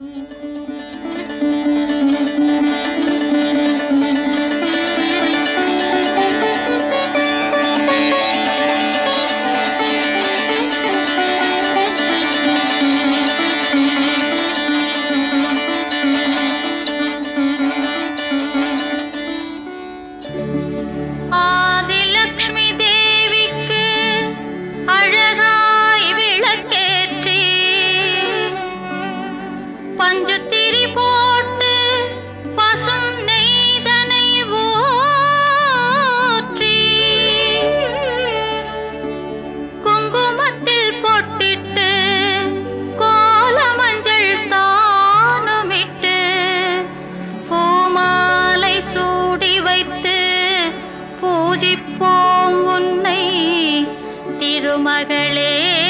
嗯。பூஜிப்போம் உன்னை. திருமகளே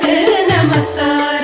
தேவியே உனக்கு நமஸ்காரம்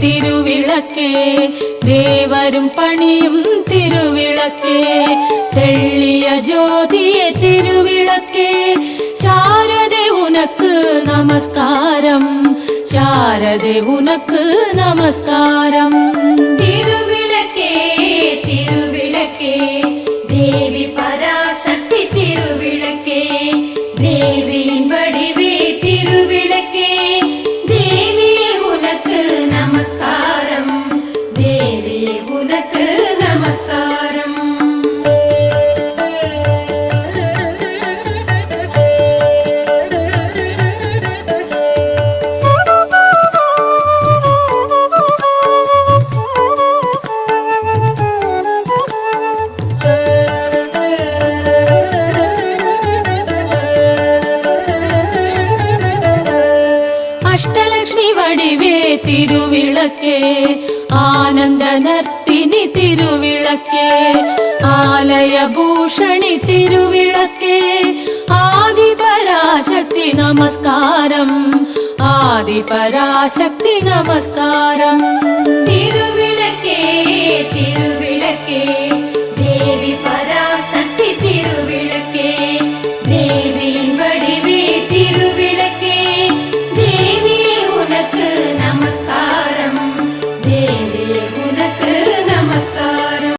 வடிவே திருவிளக்கே தேவரும் பணியும் திருவிளக்கே தெள்ளிய ஜோதியே திருவிளக்கே சாரதே உனக்கு நமஸ்காரம் சாரதே உனக்கு நமஸ்காரம் ஆனந்த நர்த்தினி திருவிளக்கே ஆலய பூஷணி திருவிளக்கே ஆதி பராசக்தி நமஸ்காரம்.